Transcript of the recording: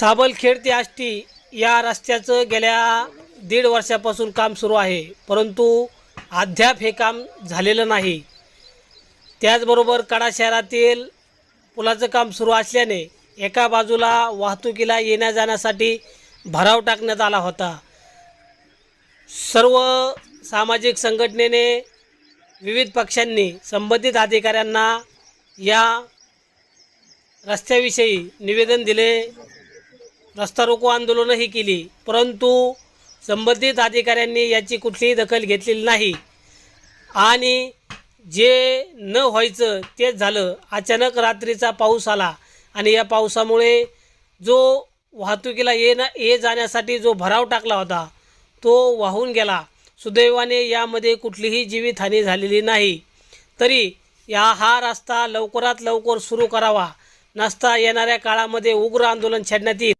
साबलखेड ते आष्टी या रस्त्याचं गेल्या दीड वर्षापासून काम सुरू आहे. परंतु अद्याप हे काम झालेलं नाही. त्याचबरोबर कडा शहरातील पुलाचं काम सुरू असल्याने एका बाजूला वाहतुकीला येण्या जाण्यासाठी भराव टाकण्यात आला होता. सर्व सामाजिक संघटनेने विविध पक्षांनी संबंधित अधिकाऱ्यांना या रस्त्याविषयी निवेदन दिले. रस्ता रोको आंदोलनही केली. परंतु संबंधित अधिकाऱ्यांनी याची कुठलीही दखल घेतलेली नाही. आणि जे न व्हायचं तेच झालं. अचानक रात्रीचा पाऊस आला. आणि या पावसामुळे जो वाहतुकीला ये ना ये जाण्यासाठी जो भराव टाकला होता तो वाहून गेला. सुदैवाने यामध्ये कुठलीही जीवितहानी झालेली नाही. तरी या हा रस्ता लवकरात लवकर सुरू करावा. नसता येणाऱ्या काळामध्ये उग्र आंदोलन छेडण्यात येईल.